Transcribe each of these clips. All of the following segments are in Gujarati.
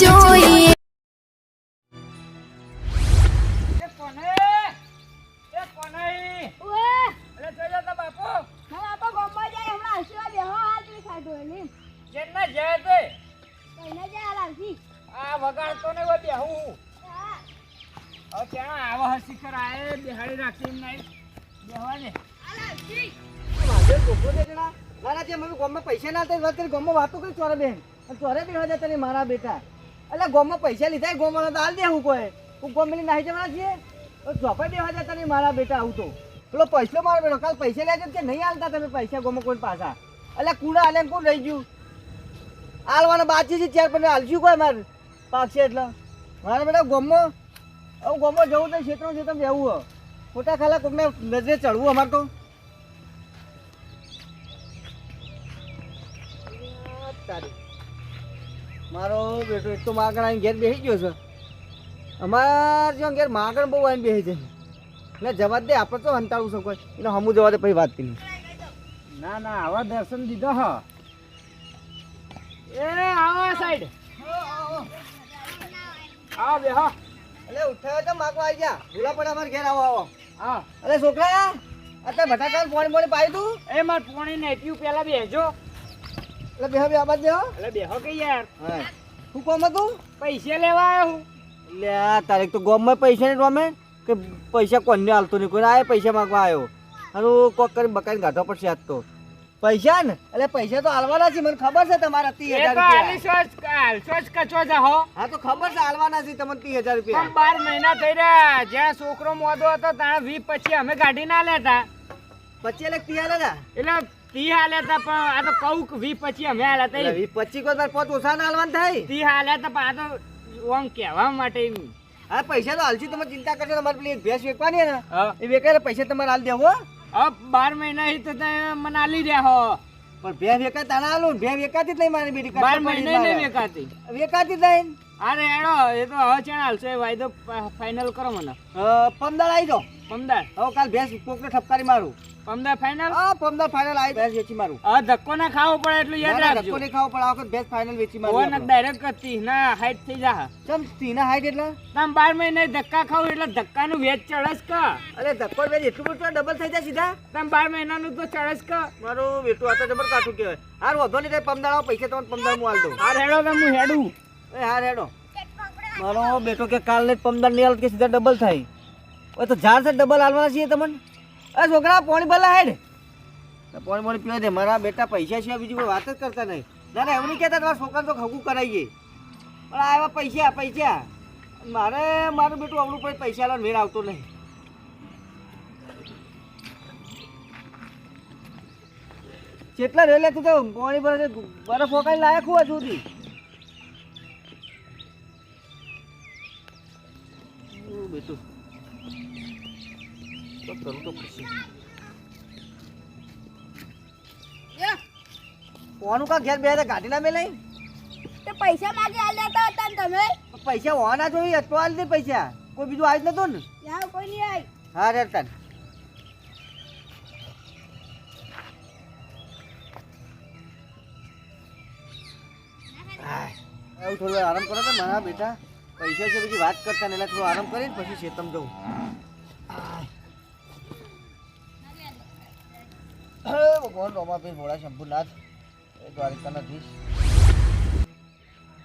જોઈએ. એ કોને? એ કોને? અરે જોજો તો બાપુ. જેટલા જાય તે આ વગાડતો ને બેહું હવે ત્યાં આવા હસી કર આએ બેહાડી રાખી એમ નહીં. બેહવા ને જણા મારા જે મને ગામમાં પૈસા ના થાય વાત કરી ગામમાં વાતો કરી ચોરે બેન. ચોરે બે હજાર તને મારા બેટા. એટલે ગામમાં પૈસા લીધા ગોમાં તો હાલ દે હું કોઈ. હું ગોમ મેલી નાહી જવાના છીએ. તો દેવા જતા નહીં મારા બેટા આવું તો. પેલો પૈસલો મારો બેટો, કાલ પૈસા લેજો કે નહીં હાલતા તમે પૈસા ગોમાં કોઈ પાછા? એટલે કુડા હાલે કોણ રહી ગયું? હાલવાના બાકી છે ચાર પણ હાલશું કોઈ મારે પાકશે એટલે. મારા બેટા, ગોમમાં હવે ગોમમાં જવું તો ક્ષેત્રો છે તમે જવું હોય ખોટા ખાલા કોકને નજરે ચડવું અમારે તો. તારી મારો બેટો એક તો માગણ આવીને ઘેર બેસી ગયો છે. અમાર જો ઘેર માગણ બહુ આવીને બેસી છે. એટલે જવા દે આપણે તો હંતાળું છે કોઈ. એને હમું જવા દે પછી વાત કરી ના ના આવા દર્શન દીધા હ. એ આવો સાઈડ આવો હા. એટલે ઉઠાયો તો માગવા આવી જા ભૂલા પણ અમારે ઘેર આવો આવો. હા. અરે છોકરા અત્યારે ભટાકા ફોન પાણી પાયું તું? એ મારે પોણી ને પીવું પેલા બેહજો એટલે બેહો બે આબાદ બેહો. એટલે બેહો કે યાર. હું. કોમ હતું? પૈસા લેવા આવ્યો હું. લે તારે તો ગોમમાં પૈસા ને રમે કે પૈસા કોઈને હાલતો નહીં કોઈ આ પૈસા માંગવા આવ્યો અને કોક કરી બકાઈને ગાંઠો પડશે આજ તો. પૈસા ને? એટલે પૈસા તો હાલવાના છે મને ખબર છે તમારા ત્રીસ હજાર રૂપિયા. હા તો ખબર છે હાલવાના છે તમને ત્રીસ હજાર રૂપિયા. બાર મહિના થઈ રહ્યા જ્યાં છોકરો મોદો હતો ત્યાં વી પછી અમે ગાડી ના લેતા. પછી એટલે ત્રીસ હજાર ને એટલે તી હાલે તો પણ આ તો કહું વી પછી અમે હાલ્યા એટલે વી પછી કોઈ પોત ઓછા ના હાલવાન થાય? તી હાલે તો પણ આ તો ઓમ કહેવા માટે. હા પૈસા તો હાલશી તમે ચિંતા કરશો તમારે પેલી ભેંસ વેચવાની ને? એ વેચાય પૈસા તમારે હાલ દેવો હવે બાર મહિના હી તો મને આલી રહ્યા હો. પણ ભેંસ વેકાતા તાના હાલું ભે વેકાતી જ નહીં મારી બેટી બાર મહિના નહીં વેકાતી વેકાતી જ નહીં. અરે એડો એ તો હવે ચાણ હાલશો વાયદો ફાઇનલ કરો મને. અ, આવી જાઓ પમદાર હવે કાલ ભેંસ કોકને ઠપકારી મારું. પમદાર ફાઇનલ હા પમદાડ ફાઇનલ આવી ભેંસ વેચી મારું. હા ધક્કો ના ખાવો પડે એટલું યાદ રાખજો. ધક્કો નહીં ખાવો પડે આ વખત ભેંસ ફાઇનલ વેચી મારું ઓન ડાયરેક્ટ કરતી ના હાઈટ થઈ જા ચમ તીના હાઈટ એટલે? તમ 12 મહિને ધક્કા ખાવ એટલે ધક્કાનું વેચ ચડસ ક? અરે ધક્કો વેચ એટલું બધું ડબલ થઈ જાય સીધા? તમે મહિના મહિનાનું તો ચડસ ક? મારું બેટું આ તો જબર કાઠું કહેવાય. હાર વધો નહીં પમદાડ આવો પૈસા તમને પંદર હું હાલ દઉં. હાર હેડો તો હેડું. એ હા, રેડો. મારો બેટો કે કાલ ને પંદર નહીં હાલ કે સીધા ડબલ થાય. હવે તો ઝાડ છે ડબલ હાલવાના છીએ તમને? અરે છોકરા, પોણી ભલા હેડ પોણી પાણી પીવા દે. મારા બેટા પૈસા છે બીજી કોઈ વાત જ કરતા નહીં. ના ના, એવું નહીં કહેતા તમારા છોકરા તો ખગું કરાવીએ. પણ આ એવા પૈસા પૈસા. મારે, મારું બેટું આવડું પડે, પૈસા લાવવાનો વેર આવતો નહીં. કેટલા રેલે તું તો પાણી બરફ ફોકાઈ લાયક હું હજુ બેટું તો કરું તો પછી કોનું કા ઘેર બે ગાડી ના મેલાઈ પૈસા માગે આલ્યા દેતા હતા ને તમે? પૈસા હોવાના જોઈએ તો આલ દે પૈસા. કોઈ બીજું આજ નતો ને? યાર કોઈ નહીં આઈ હા રે તાન. આય, એવું થોડું આરામ કરો તો મારા બેટા. પૈસા છે પછી વાત કરતા ને એટલે થોડું આરામ કરીને પછી શેતમ જવું. ભગવાન રોમાભાઈ ભોળા શંભુનાથ. એ દ્વારિકાનાધીશ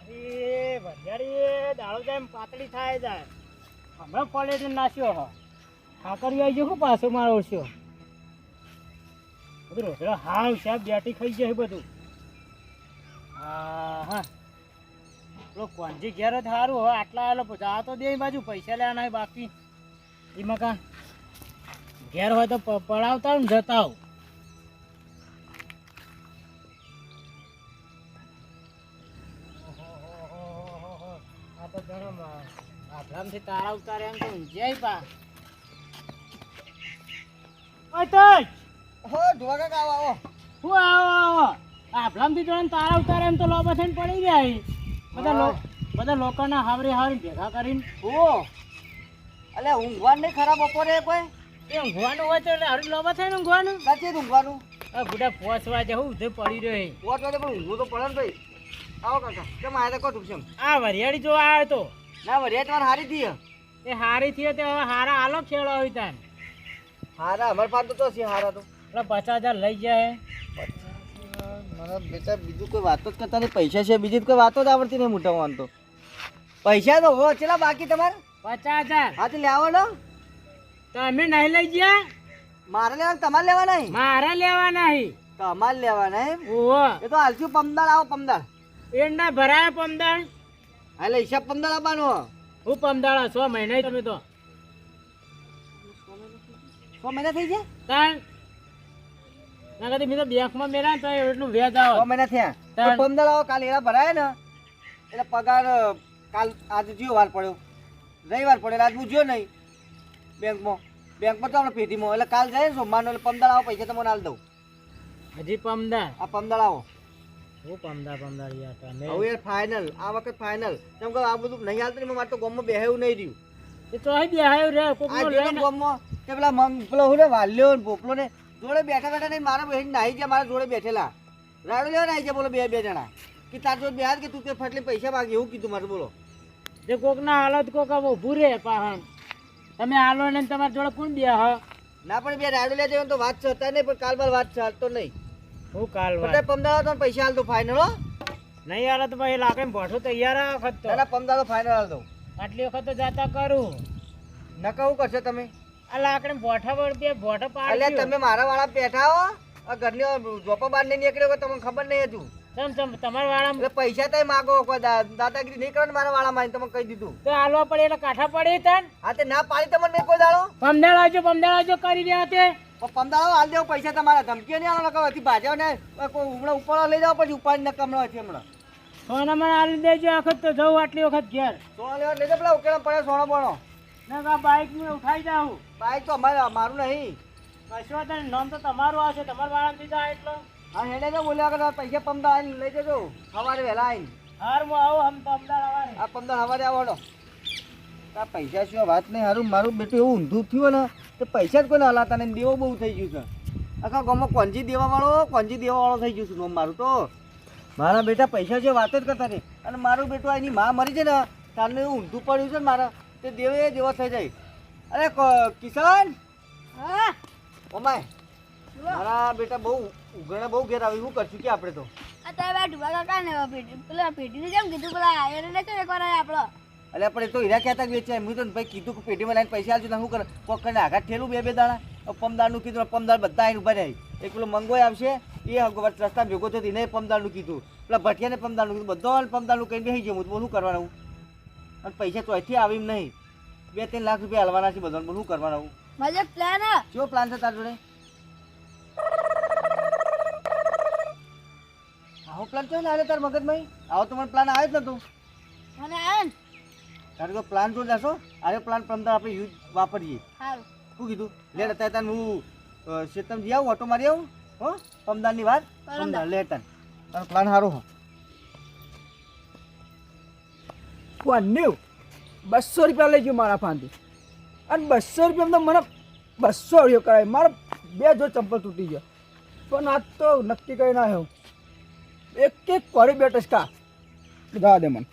અરે ભરિયાળી દાળો જાય પાતળી થાય જાય. હમણાં કોલેજ નાખ્યો હો. ઠાકરી આવી ગયો પાછો મારો ઓળશ્યો બધું રોજડો હાવ સાહેબ બેટી ખાઈ જાય બધું. હા હા. પેલો કોંજી ઘેર જ સારું હોય આટલા આવેલો આ તો બે બાજુ પૈસા લેવાના બાકી. એ કા ઘેર હોય તો પડાવતા ને જતા હોય. આ તો ગરમ આભલામથી તારા ઉતારે એમ તો ઊંઝાય પા. ઓય હો ધોવા આવો આવો. આવો આવો. જોડે તારા ઉતારે એમ તો લોબા થઈને પડી જાય બધા બધા લોકોના હાવરે હાવરે ભેગા કરીને ઓ અલે ઊંઘવાનું નહીં ખરાબ બપોરે કોઈ? એ ઊંઘવાનું હોય તો એટલે હારું લોબા થઈને ઊંઘવાનું? નથી ઊંઘવાનું. બુડા પોસવા જવું ઉધે પડી રહ્યો પોત વાગે પણ ઊંઘવું તો પડે ને ભાઈ. આવો કાકા કેમ આયા તો કોઠું છે આ વરિયાળી જો આવ્યો તો. ના વરિયાળી વાર હારી થઈ તે હારી થયો તે હવે હારા આલો ખેડો હોય તાન. હારા અમાર પાસે તો છે હારા તો. એટલે પચાસ હજાર લઈ જાય મારા બેટા બીજું કોઈ વાતો જ કરતા નહીં. પૈસા છે બીજી કોઈ વાતો જ આવડતી નહીં મોટા તો. પૈસા તો હો ચેલા બાકી તમારે? પચાસ હજાર. હા તો લેવો ને તમે નહીં લઈ ગયા? મારે લેવા તમારે લેવા નહીં? મારે લેવા નહીં. તમારે લેવા નહીં ઓહો. એ તો હાલથી પમદાર આવો પમદાર. એંડા ભરાય પમદાળ એટલે હિસાબ પમદાર આપવાનો. હું પમદાળા સો મહિના તમે તો. છ મહિના થઈ ગયા? ના કદી મેં તો બેંકમાં મેળા તો એટલું વ્યાજ છ આવો મહિના થયા. તો આવો કાલે એના ભરાય ને. એટલે પગાર કાલ આજે જીઓ વાર પડ્યો. રવિવાર પડ્યો આજ હું જ્યો નહીં. બેંકમાં. બેંકમાં તો આપણે પેઢીમાં. એટલે કાલ જાય ને સોમવારનો એટલે પમદાર આવો પૈસા તમને હાલ દઉં. હજી પમદાર આ પમદાર આવો. હું પમદાર પમદાર યાર હવે યાર ફાઇનલ આ વખત ફાઇનલ કેમ કે આ બધું નહીં હાલતું ને મારે તો ગામમાં બેહેવું નહીં રહ્યું. એ તો અહીં બેહાયું રે કોક આ નો જો ને લઈને ગામમાં? તે પેલા મંગ પેલો હું ને વાલ્યો ને ભોપલો ને જોડે બેઠા બેઠા નહીં મારા બહેન નાહી ગયા મારા જોડે બેઠેલા. રાડો લેવા નાહી ગયા બોલો બે બે જણા. કે તાર જોડે બેહાર કે તું તે ફટલી પૈસા માગે એવું કીધું મારે બોલો. જે કોક ના હાલત કોક ઊભું રે પાહણ. તમે હાલો ને તમારા જોડે કોણ બે હ ના પણ બે રાડો લેવા જવાનું તો વાત છે હતા નહીં પણ કાલ બાર વાત છે તો નહીં. હું કાલ વાત? પમદાડો તો પૈસા હાલ તો ફાઇનલ હો. નહીં હાલે તો ભાઈ લાગે ભોઠો તૈયાર આ વખત તો. પમદાડો ફાઇનલ હાલ દો આટલી વખત તો જાતા કરું. ન કહું કરશો તમે? આ લાકડે બોઠા પર બે એટલે પાડી તમે મારા વાળા બેઠા હો? આ ઘરની જોપા નહીં નીકળ્યો કે તમને ખબર નહીં હતું તમ તમ તમારા વાળા એટલે પૈસા તય માગો કોઈ દાદાગીરી નહીં કરો ને મારા વાળામાં તમે કહી દીધું. તો હાલવા પડે એટલે કાઠા પડે તન? હા તે ના પાડી તમને મેં કોઈ દાડો? પમદાળ આવજો પમદાળ આવજો કરી રહ્યા તે. પણ પંદાળો હાલ દેવો પૈસા તમારા ધમકીઓ નહીં આલો નકર હતી ભાજ્યો ને હમણાં લઈ જાઓ પછી ઉપાડી ન કમણો છે હમણાં. સોના મને હાલી દેજો આ વખત તો જવું આટલી વખત ઘેર. સોના લેવા લઈ જાઓ પેલા ઉકેલા પડે સોનો બોનો. ના બાઈક ને ઉઠાઈ જાઉં. બાઈક તો અમારે મારું નહીં. કશો નહીં નામ તો તમારું આવશે તમારા વાળા દીધા એટલો. હા હેડે તો બોલ્યા કે પૈસા પમદા આવીને લઈ જજો. સવારે વહેલા આવીને. હાર હું આવો હમ તો અમદાવાદ આ પમદા સવારે આવો હડો. આ પૈસા શું વાત નહીં હારું મારું બેટું એવું ઊંધું થયું ને તો પૈસા જ કોઈને હલાતા નહીં દેવો બહુ થઈ ગયું છે. આખા ગામમાં કોંજી દેવાવાળો કોંજી દેવાવાળો થઈ ગયું છે ગામ મારું તો. મારા બેટા પૈસા છે વાત જ કરતા નહીં. અને મારું બેટું એની મા મરી છે ને તારનું ઊંધું પડ્યું છે ને મારા તે દેવે દેવો થઈ જાય. અરે કિશન? હા? ઓમાય મારા બેટા બહુ ઉઘરણે બહુ ઘેર આવી. શું કરશું કે આપણે તો? અત્યારે એવા કાકા ને પેઢી પેલા પેઢીને જેમ કીધું પેલા એને ને કેમ એકવાર આપણો? એટલે આપણે તો હીરા કહેતા વેચ્યા મેં તો ભાઈ કીધું કે પેઢીમાં લઈને પૈસા આવજો હું કરે? કોક કરીને આઘાત ઠેલું બે બે દાણા? હવે પમદારનું કીધું પમદાર બધા આવીને ઊભા રહી. એક પેલો મંગોય આવશે એ હગવત રસ્તા ભેગો થયો એને પમદારનું કીધું. પેલા ભઠિયાને પમદારનું કીધું બધો પમદારનું કહીને બેસી ગયું હું શું કરવાનું અને પૈસા તો અહીંથી આવી એમ નહીં. બે ત્રણ લાખ રૂપિયા હાલવાના છે બધાને શું કરવાનું મારે પ્લાન કેવો પ્લાન છે તાર જોડે? આવો પ્લાન છે ને તાર મગજમાં? આવો તો મને પ્લાન આવે જ નતો. મને આવે ને. તારે કોઈ પ્લાન જોઈ જશો? આરે પ્લાન પંદર આપણે યુઝ વાપરીએ. સારું શું કીધું? લેટ અત્યારે તને હું શેતમ જી આવું ઓટો મારી આવું? હો? પમદારની વાત? પરમદાર. પમદાર લે તારો. પ્લાન સારો હો. કોન્યું બસો રૂપિયા લઈ ગયો મારા પાસેથી અને બસો રૂપિયા મને બસો રૂપિયા કરાય. મારા બે જો ચંપલ તૂટી ગયો. પણ આજ તો નક્કી કરી ના એક એક કોરી બે ટચકા. જવા દે મને.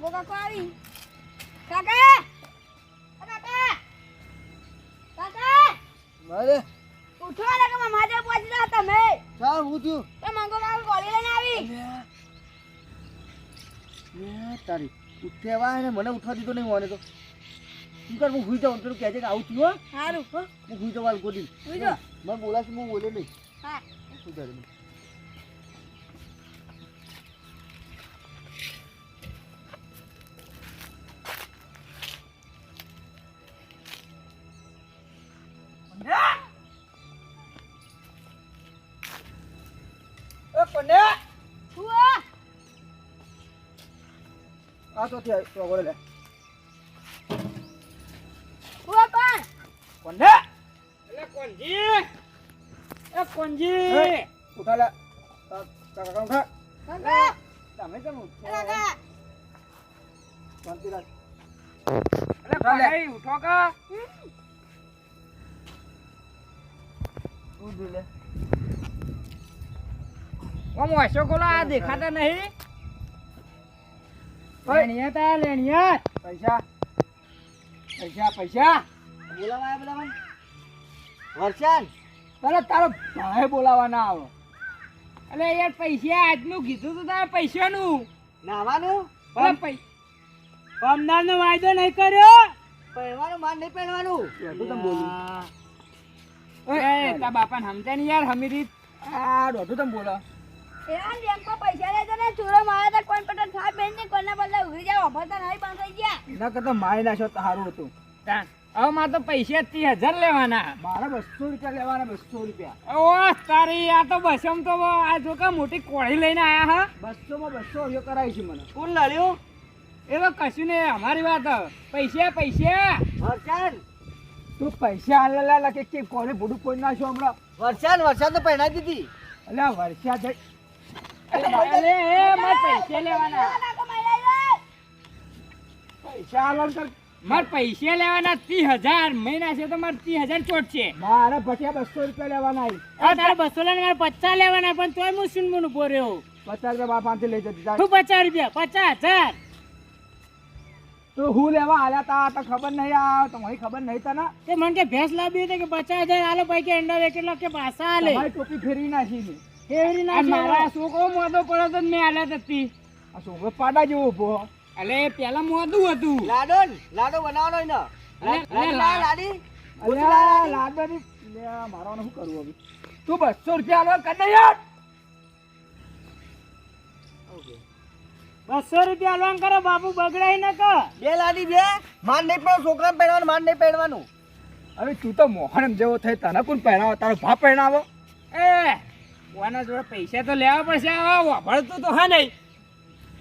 કાકો કાકા! કાકા! કાકા! અરે ઉઠો ને કે માજે પહોંચી રહ્યા તમે. ચાલ હું થયું. તો મંગો કાકા ગોળી લઈને આવી. લે તારી ઉઠેવા ને મને ઉઠવા દીધો નહીં મને તો. શું કર હું હુઈ જાઉં પેલું કહેજે કે આવું થયું હો. સારું હો. હુઈ જવા ગોડી હુઈ. મને બોલાશે હું બોલે નહીં. હા. શું કરે એ કોને શું હો? આ તો થયા તો ગોળે લે શું હો કોણ કોને એટલે કોણજી એ કોણજી ઉઠા લે તા- તા કાકા ઉઠા કાકા તમે કેમ એ ઉઠ્યા? કાકા શાંતિ રાખ એટલે ઉઠા લે. ભાઈ ઉઠો કા ઉધું લે આમ અશોકોલો આ દેખાતા નહીં. લેણિયા તા લેણિયા પૈસા પૈસા પૈસા. બોલાવા આવ્યા વર્ષાન તારો તારો ભાઈ બોલાવાના આવો. અલે યાર પૈસા આજનું કીધું તો તારે પૈસાનું. નાવાનું? પમદારનો વાયદો નહીં કર્યો? પહેરવાનું માન નહીં પહેરવાનું. એટલું તમે બોલું. એ તા બાપાને સમજે ને યાર હમીરી આ દોઢું તમે બોલો. એના બેંકમાં પૈસા લેજો ને ચોરો મારે તો કોઈ પટેલ થાય બેન ને કોઈના બદલે ઉઘરી જાય વાપરતા નહીં બંધ થઈ ગયા. એના કરતા મારી નાખ્યો તો સારું હતું હવે મારે તો પૈસા ત્રીસ હજાર લેવાના. મારે બસો રૂપિયા લેવાના બસો રૂપિયા. ઓ તારી આ તો બસમ તો આ જો કે મોટી કોળી લઈને આયા હા. બસોમાં બસો રૂપિયા કરાવીશું છે મને. કોણ લડ્યું એવો કશું નહીં અમારી વાત પૈસા પૈસા. વર્ષાન તું પૈસા હાલ લા કે કે કોને ભૂડું કોઈ નાખ્યો હમણાં? વરસાદ વરસાદ તો પહેરાવી દીધી. એટલે આ પૈસા લેવાના નાખો માર્યા રે. પૈસા હાલ કર મારે પૈસા લેવાના ત્રીસ હજાર. મહિના છે તો મારે ત્રી હજાર ચોટ છે. મારે ભટિયા બસો રૂપિયા લેવાના તારે બસો મારે પચાસ લેવાના પણ તોય હું શું મને ઊભો રહ્યો. પચાસ રૂપિયા બાર લઈ જતી તું પચાસ રૂપિયા? પચાસ હજાર. તો હું લેવા હાલ્યા તા તો ખબર નહીં આ તમારી ખબર નહીં તને. તે મને કે ભેંસ લાવી હતી કે પચાસ હજાર? આલો ભાઈ કે અંડા વે કેટલા કે પાછા આલે ટોપી ફેરવી નાખી મેં. ના મારા છોકરો મોદો પડ્યો તો મેં આલ્યા હતી. આ છોકરો પાડા જેવો ઊભો. અલે પેલા મોદું હતું. લાડો લાડો બનાવવાનો ને. અરે, અરે, લાડી લાડી. અલ્યા લાડવાની મારવાનું શું કરવું હવે? તું બસો રૂપિયા હાલવા કર ને યાર. બસો રૂપિયા આલવાન કરો બાપુ બગડાઈ ન કર. બે લાડી બે. માન નહીં પહેરવાનું છોકરા પહેરવાનું માન નહીં પહેરવાનું. હવે તું તો મોહન જેવો થઈ તને કોણ પહેરાવો? તારો ભાપ પહેરાવો. એ કોના જોડે પૈસા તો લેવા પડશે વાપરતું તો હા નહીં.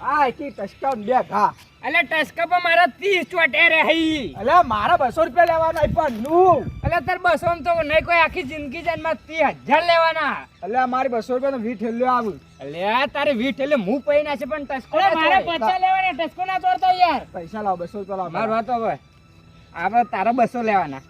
આ એક ટચકા બે ઘા. અલે ટસકા પર મારા ત્રીસ ચોટે રહી. અલે મારા બસો રૂપિયા લેવાના પણ નું. અલે તાર બસો તો નહીં કોઈ આખી જિંદગી જ માં ત્રીસ હજાર લેવાના. અલે મારી બસો રૂપિયા વીઠ વી ઠેલ્યો આવું. અલે તારે વીઠ એટલે હું પૈ ના છે પણ ટસકો મારે પચાસ લેવાના ટસકો ના તોડતો યાર. પૈસા લાવ બસો રૂપિયા લાવ. માર વાતો હવે. આપણે તારા બસો લેવાના.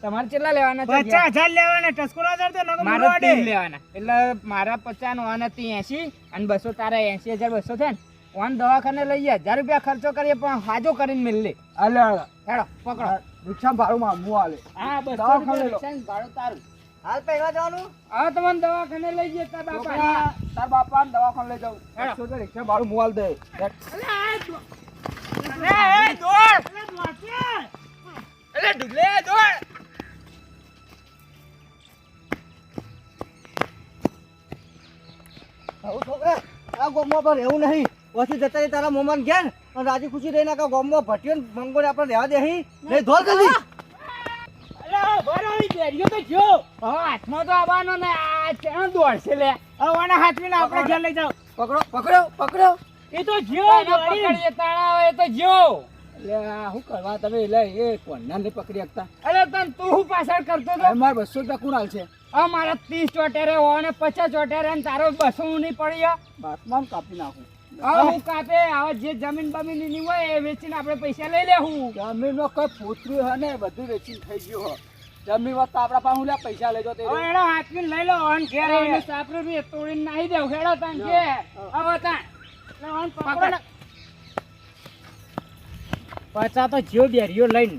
તમારે કેટલા લેવાના છે પચાસ હજાર લેવાના ટસ્કોરા હજાર તો નગર મારે ત્રીસ લેવાના. એટલે મારા પચાસ નો અને એસી અને બસો તારા એસી હજાર બસો છે ને. ઓન દવાખાને લઈએ હજાર રૂપિયા ખર્ચો કરીએ પણ હાજો કરીને મિલ લે. અલ્યા હેડો પકડો. રિક્ષા ભાડું માંગવું આલે હા બસ દવાખાને ભાડું તારું. હાલ પહેલા જવાનું? હા તમને દવાખાને લઈ જઈએ તાર બાપા. તાર બાપા દવાખાને લઈ જાઉં. હેડો. રિક્ષા ભાડું મોવાલ દે. અરે ઢુકલે દોડ! આવું આ ગોમમાં પણ રહેવું નહીં. પછી જતા રહી તારા મોમાન ઘેર. અને રાજી ખુશી રહીને આખા ગોમમાં ભટ્યો ને મંગોને આપણે રહેવા દે અહીં. નહીં ધોલ કરી અરે બરાબર બેરીઓ તો જો. હવે હાથમાં તો આવવાનો ને આ ચેનો દોડશે લે. હવે આના હાથવીને આપણે ઘેર લઈ જાઓ. પકડો પકડો પકડો. એ તો જો પકડીએ તો જો. એટલે આ તમે? એટલે એ કોણના ને પકડી શકતા. અરે તન તું હું પાછળ કરતો તો? હવે મારે બસો રૂપિયા કુણાલ હાલશે હવે મારા ત્રીસ ચોટેરે હોય ને પચાસ ચોટેરે ને તારો બસો નહીં પડી બાતમાં કાપી નાખું. હું કાપે. હવે જે જમીન બમીનની હોય એ વેચીને આપણે પૈસા લઈ લેવું જમીનનો કઈ પૂતરું હે ને બધું વેચીને થઈ ગયું હો જમીન વાત તો આપણા પાસે હું પૈસા લઈ જતો હવે એનો હાથવીને લઈ લો અને ઘેર. આવીને સાપરું બી તોડીને નાહી દેવ. ખેડો તાન કે હવે તાન પકડો ને. પચા તો જીઓ બેરીઓ લઈને.